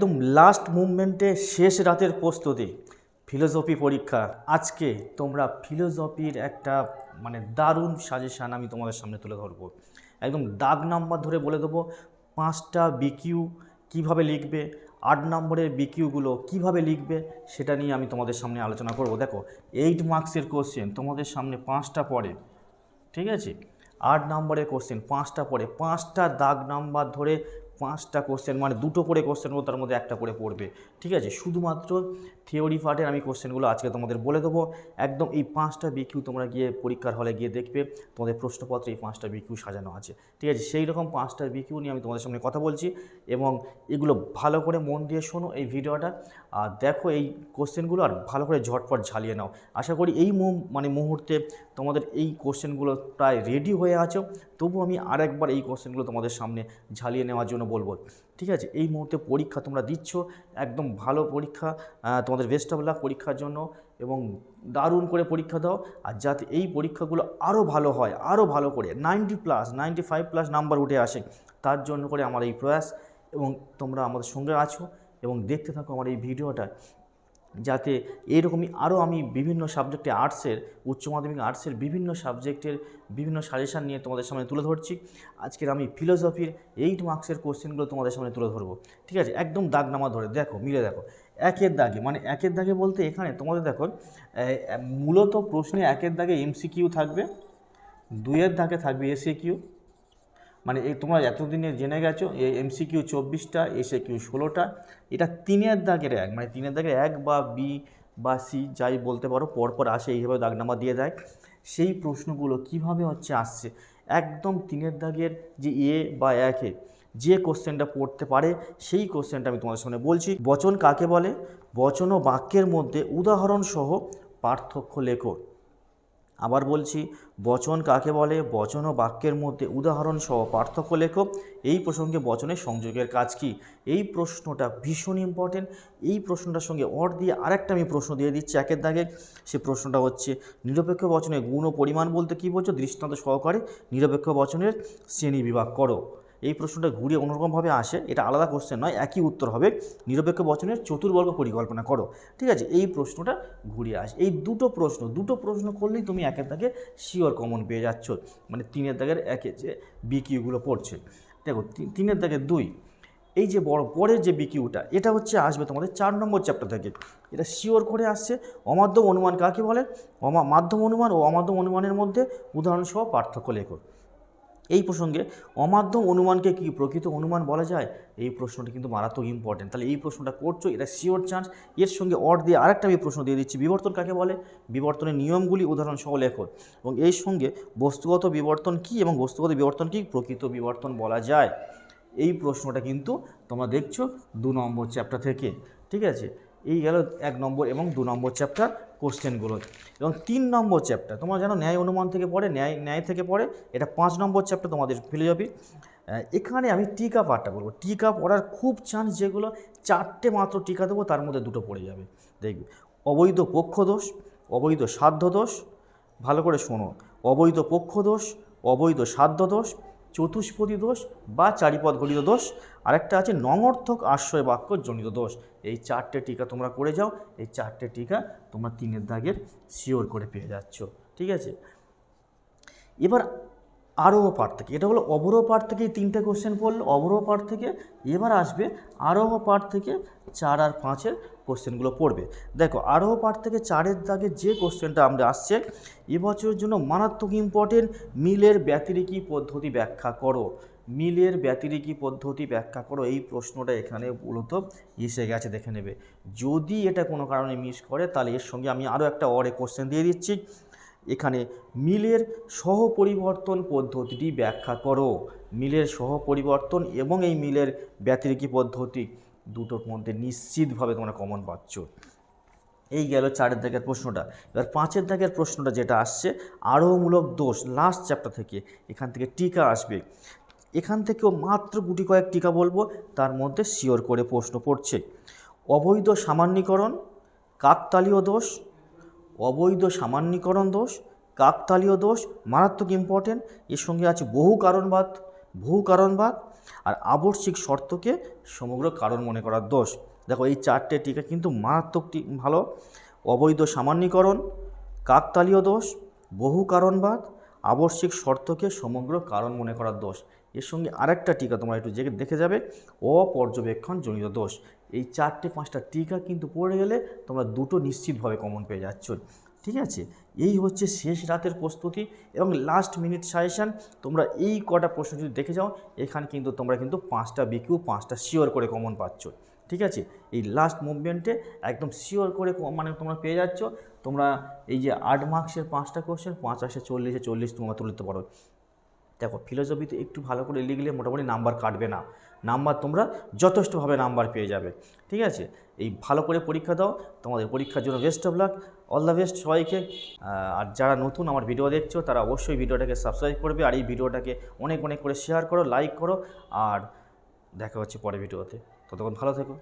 একদম লাস্ট মুভমেন্টে শেষ রাতের প্রস্তুতি। ফিলোসফি পরীক্ষা। আজকে তোমরা ফিলোসফির একটা মানে দারুণ সাজেশান আমি তোমাদের সামনে তুলে ধরবো। একদম দাগ নাম্বার ধরে বলে দেবো, পাঁচটা বিকিউ কীভাবে লিখবে, আট নম্বরের বিকিউগুলো কীভাবে লিখবে, সেটা নিয়ে আমি তোমাদের সামনে আলোচনা করব। দেখো এইট মার্কসের কোশ্চেন তোমাদের সামনে পাঁচটা পড়ে, ঠিক আছে? আট নম্বরের কোশ্চেন পাঁচটা পড়ে। পাঁচটা দাগ নাম্বার ধরে পাঁচটা কোশ্চেন মানে দুটো করে কোশ্চেন তার মধ্যে একটা করে পড়বে। ঠিক আছে? শুধুমাত্র থিওরি পার্টের আমি কোশ্চেনগুলো আজকে তোমাদের বলে দেবো। একদম এই পাঁচটা বিকিউ তোমরা গিয়ে পরীক্ষার হলে গিয়ে দেখবে তোমাদের প্রশ্নপত্রে এই পাঁচটা বিকিউ সাজানো আছে। ঠিক আছে সেই রকম পাঁচটা বিকিউ নিয়ে আমি তোমাদের সামনে কথা বলছি এবং এগুলো ভালো করে মন দিয়ে শোনো এই ভিডিওটা। আর দেখো এই কোশ্চেনগুলো আর ভালো করে ঝটপট ঝালিয়ে নাও। আশা করি এই মানে মুহূর্তে তোমাদের এই কোশ্চেনগুলো প্রায় রেডি হয়ে আছো। তবু আমি আরেকবার এই কোশ্চেনগুলো তোমাদের সামনে ঝালিয়ে নেওয়ার জন্য বলব। ঠিক আছে এই মুহূর্তে পরীক্ষা তোমরা দিচ্ছ। একদম ভালো পরীক্ষা আহ, তোমাদের বেস্ট অফ লাক পরীক্ষার জন্য এবং দারুণ করে পরীক্ষা দাও। আর যাতে এই পরীক্ষাগুলো আরও ভালো হয় আরও ভালো করে ninety plus ninety five plus number উঠে আসে, তার জন্য করে আমার এই প্রয়াস এবং তোমরা আমাদের সঙ্গে আছো এবং দেখতে থাকো আমার এই ভিডিওটা। যাতে এরকমই আরও আমি বিভিন্ন সাবজেক্টে আর্টসের উচ্চ মাধ্যমিক আর্টসের বিভিন্ন সাবজেক্টের বিভিন্ন সাজেশান নিয়ে তোমাদের সামনে তুলে ধরছি। আজকের আমি ফিলোসফির এইট মার্কসের কোশ্চেনগুলো তোমাদের সামনে তুলে ধরবো। ঠিক আছে? একদম দাগ নামা ধরে, দেখো, মিলে দেখো। একের দাগে মানে একের দাগে বলতে এখানে তোমাদের দেখো মূলত প্রশ্নে একের দাগে এমসিকিউ থাকবে, দুইয়ের দাগে থাকবে এসএ কিউ মানে এই তোমরা এতদিনে জেনে গেছো এই এমসিকিউ চব্বিশটা এসে কিউ ষোলোটা, এটা তিনের দাগের এক মানে তিনের দাগের এক বা বি বা সি যাই বলতে পারো, পরপর আসে, এইভাবে দাগ নাম্বার দিয়ে দেয়। সেই প্রশ্নগুলো কীভাবে হচ্ছে আসছে? একদম তিনের দাগের যে এ বা একে যে কোশ্চেনটা পড়তে পারে সেই কোশ্চেনটা আমি তোমাদের সামনে বলছি। বচন কাকে বলে? বচন ও বাক্যের মধ্যে উদাহরণ সহ পার্থক্য লেখো। আবার বলছি, বচন কাকে বলে? বচন ও বাক্যের মধ্যে উদাহরণ সহ পার্থক্য লেখো। এই প্রসঙ্গে বচনের সংযোগের কাজ কি? এই প্রশ্নটা ভীষণ ইম্পর্টেন্ট এই প্রশ্নটার সঙ্গে অর দিয়ে আরেকটা আমি প্রশ্ন দিয়ে দিচ্ছি একের দাগে সে প্রশ্নটা হচ্ছে, নিরপেক্ষ বচনের গুণ ও পরিমাণ বলতে কী বলছো দৃষ্টান্ত সহকারে নিরপেক্ষ বচনের শ্রেণি বিভাগ করো। এই প্রশ্নটা ঘুরিয়ে অন্যরকমভাবে আসে, এটা আলাদা কোশ্চেন নয়, একই উত্তর হবে। নিরপেক্ষ বচনের চতুর্বর্গ পরিকল্পনা করো। ঠিক আছে? এই প্রশ্নটা ঘুরিয়ে আসে। এই দুটো প্রশ্ন দুটো প্রশ্ন করলেই তুমি একের দাগে শিওর কমন পেয়ে যাচ্ছ। মানে তিনের দাগের একে যে বিকিউগুলো পড়ছে। দেখো তিনের দাগের দুই, এই যে বড়, পরের যে বিকিউটা এটা হচ্ছে আসবে তোমাদের চার নম্বর চ্যাপ্টার থেকে। এটা শিওর করে আসছে। অমাধ্যম অনুমান কাকে বলে? মাধ্যম অনুমান ও অমাধ্যম অনুমানের মধ্যে উদাহরণসহ পার্থক্য লেখো। এই প্রসঙ্গে অমাধ্যম অনুমানকে কি প্রকৃত অনুমান বলা যায়? এই প্রশ্নটি কিন্তু মারাত্মক ইম্পর্টেন্ট তাহলে এই প্রশ্নটা করছ, এটা শিওর চান্স এর সঙ্গে অর দিয়ে আরেকটা আমি প্রশ্ন দিয়ে দিচ্ছি। বিবর্তন কাকে বলে? বিবর্তনের নিয়মগুলি উদাহরণ সহ লেখো। এবং এই সঙ্গে বস্তুগত বিবর্তন কি এবং বস্তুগত বিবর্তন কি প্রকৃত বিবর্তন বলা যায়? এই প্রশ্নটা কিন্তু তোমরা দেখছ দু নম্বর চ্যাপ্টার থেকে। ঠিক আছে? এই গেল এক নম্বর এবং দু নম্বর চ্যাপ্টার কোশ্চেনগুলো। এবং তিন নম্বর চ্যাপ্টার, তোমরা জানো ন্যায় অনুমান থেকে পড়ে, ন্যায় ন্যায় থেকে পড়ে, এটা পাঁচ নম্বর চ্যাপ্টার তোমাদের ফিলোজফি এখানে আমি টিকা পাঠটা বলব। টিকা পড়ার খুব চান্স যেগুলো, চারটে মাত্র টিকা দেবো, তার মধ্যে দুটো পড়ে যাবে। দেখবে, অবৈধ পক্ষ দোষ, অবৈধ সাধ্য দোষ, ভালো করে শোনো। অবৈধ পক্ষ দোষ, অবৈধ সাধ্য দোষ চতুষ্পদী দোষ বা চারিপদ ঘটিত দোষ। আরেকটা আছে নঙর্থক আশ্রয় বাক্য জনিত দোষ। এই চারটে টিকা তোমরা করে যাও। এই চারটে টিকা তোমরা তিনের দাগের শিওর করে পেয়ে যাচ্ছ। ঠিক আছে? এবার আরোহ পাঠ থেকে এটা হলো অবরোহ পাঠ থেকে তিনটে কোশ্চেন পড়ল অবরোহ পাঠ থেকে এবার আসবে আরোহ পাঠ থেকে চার আর পাঁচের কোশ্চেনগুলো পড়বে। দেখো আরোহ পাঠ থেকে চারের দাগে যে কোশ্চেনটা আমরা আসছে এবছরের জন্য মারাত্মক ইম্পর্টেন্ট মিলের ব্যতিরিকী পদ্ধতি ব্যাখ্যা করো। মিলের ব্যতিরিকী পদ্ধতি ব্যাখ্যা করো, এই প্রশ্নটা এখানে মূলত এসে গেছে, দেখে নেবে। যদি এটা কোনো কারণে মিস করে, তাহলে এর সঙ্গে আমি আরও একটা অরে কোশ্চেন দিয়ে দিচ্ছি। এখানে মিলের সহ পরিবর্তন পদ্ধতিটি ব্যাখ্যা করো। মিলের সহ পরিবর্তন এবং এই মিলের ব্যতিরিকী পদ্ধতি দুটোর মধ্যে নিশ্চিতভাবে তোমরা কমন পাচ্ছ। এই গেল চারের দাগের প্রশ্নটা। এবার পাঁচের দাগের প্রশ্নটা যেটা আসছে, আরোহমূলক দোষ লাস্ট চ্যাপ্টার থেকে এখান থেকে টিকা আসবে। এখান থেকেও মাত্র গুটি কয়েক টিকা বলব, তার মধ্যে শিওর করে প্রশ্ন পড়ছে। অবৈধ সামান্যীকরণ, কাকতালীয় দোষ অবৈধ সামান্যীকরণ দোষ, কাকতালীয় দোষ, মারাত্মক ইম্পর্টেন্ট এর সঙ্গে আছে বহু কারণবাদ বহু কারণবাদ, আর আবশ্যিক শর্তকে সমগ্র কারণ মনে করার দোষ। দেখো, এই চারটে টিকা কিন্তু মারাত্মক ভালো, অবৈধ সামান্যীকরণ, কাকতালীয় দোষ, বহু কারণবাদ, আবশ্যিক শর্তকে সমগ্র কারণ মনে করার দোষ। এর সঙ্গে আরেকটা টিকা তোমরা একটু দেখে যাবে অপর্যবেক্ষণ জনিত দোষ। এই চারটে পাঁচটা টিকা কিন্তু পড়ে গেলে তোমরা দুটো নিশ্চিতভাবে কমন পেয়ে যাচ্ছ। ঠিক আছে? এই হচ্ছে শেষ রাতের প্রস্তুতি এবং লাস্ট মিনিট সাজেশান তোমরা এই কটা প্রশ্ন যদি দেখে যাও, এখানে কিন্তু তোমরা কিন্তু পাঁচটা বিকিউ পাঁচটা শিওর করে কমন পাচ্ছ। ঠিক আছে? এই লাস্ট মুভমেন্টে একদম শিওর করে মানে তোমরা পেয়ে যাচ্ছ। তোমরা এই যে আট মার্কসের পাঁচটা কোশ্চেন পাঁচ আসে চল্লিশে চল্লিশ তোমরা তুলতে পারো। দেখো ফিলোসফিতে একটু ভালো করে লিখলে মোটামুটি নাম্বার কাটবে না। নাম্বার তোমরা যথেষ্টভাবে নাম্বার পেয়ে যাবে। ঠিক আছে? এই ভালো করে পরীক্ষা দাও। তোমাদের পরীক্ষার জন্য best of luck all the best সবাইকে। আর যারা নতুন আমার ভিডিও দেখছ, তারা অবশ্যই ভিডিওটাকে সাবস্ক্রাইব করবে। আর এই ভিডিওটাকে অনেক অনেক করে শেয়ার করো লাইক করো। আর দেখা হচ্ছে পরে ভিডিওতে ততক্ষণ ভালো থেকো।